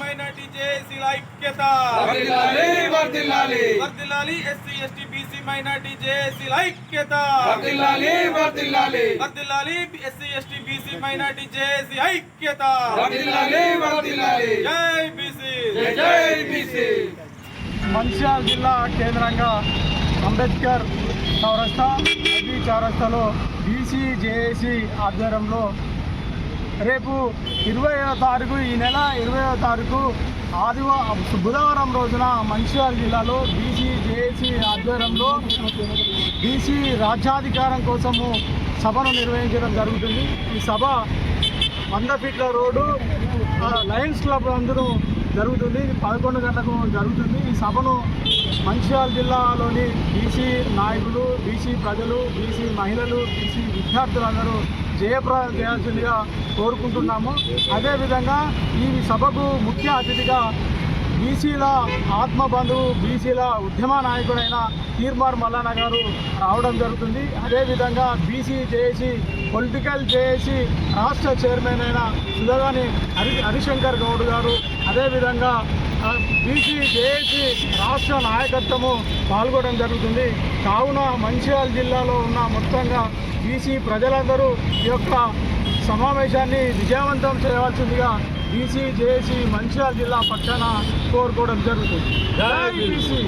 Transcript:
Minority జేఏసీల ఐక్యత. వర్ధిల్లాలి వర్ధిల్లాలి. వర్దిల్లాలి ఎస్సీ ఎస్టీ బీసీ మైనార్టీ జేఏసీల ఐక్యత. వర్ధిల్లాలి వర్ధిల్లాలి. వర్దిల్లాలి SC ST BC minority JAC ఐక్యత. వర్ధిల్లాలి వర్ధిల్లాలి. జై బీసీ. జై జై బీసీ. మంచిర్యాల జిల్లా కేంద్రంగా అంబేద్కర్ చౌరస్తా అబీ చౌరస్తాలో బీసీ జేఏసీ ఆధ్వర్యంలో రేపు ఇరవయో తారీఖు ఈ నెల ఇరవయో తారీఖు ఆదివారం బుధవారం రోజున మంచిర్యాల జిల్లాలో బీసీ జేఏసీ ఆధ్వర్యంలో బీసీ రాజ్యాధికారం కోసము సభను నిర్వహించడం జరుగుతుంది. ఈ సభ వంద ఫీట్ల రోడ్డు లయన్స్ క్లబ్ అందరూ జరుగుతుంది. పదకొండు గంటలకు జరుగుతుంది. ఈ సభను మంచిర్యాల జిల్లాలోని బీసీ నాయకులు బీసీ ప్రజలు బీసీ మహిళలు బీసీ విద్యార్థులందరూ జయప్రదం చేయాల్సిందిగా కోరుకుంటున్నాము. అదేవిధంగా ఈ సభకు ముఖ్య అతిథిగా బీసీల ఆత్మబంధువు బీసీల ఉద్యమ నాయకుడైన తీర్మార్ మల్లన్న గారు రావడం జరుగుతుంది. అదేవిధంగా బీసీ జేఏసీ పొలిటికల్ జేఏసీ రాష్ట్ర చైర్మన్ అయిన సుధగాని హరి హరిశంకర్ గౌడ్ గారు అదేవిధంగా బీసీ రాష్ట్ర నాయకత్వము పాల్గొనడం జరుగుతుంది. కావున మంచిర్యాల జిల్లాలో ఉన్న మొత్తంగా బీసీ ప్రజలందరూ ఈ యొక్క సమావేశాన్ని విజయవంతం చేయవలసిందిగా బీసీ జేఏసీ మంచిర్యాల జిల్లా పక్షాన కోరుకోవడం జరుగుతుంది. జై బీసీ.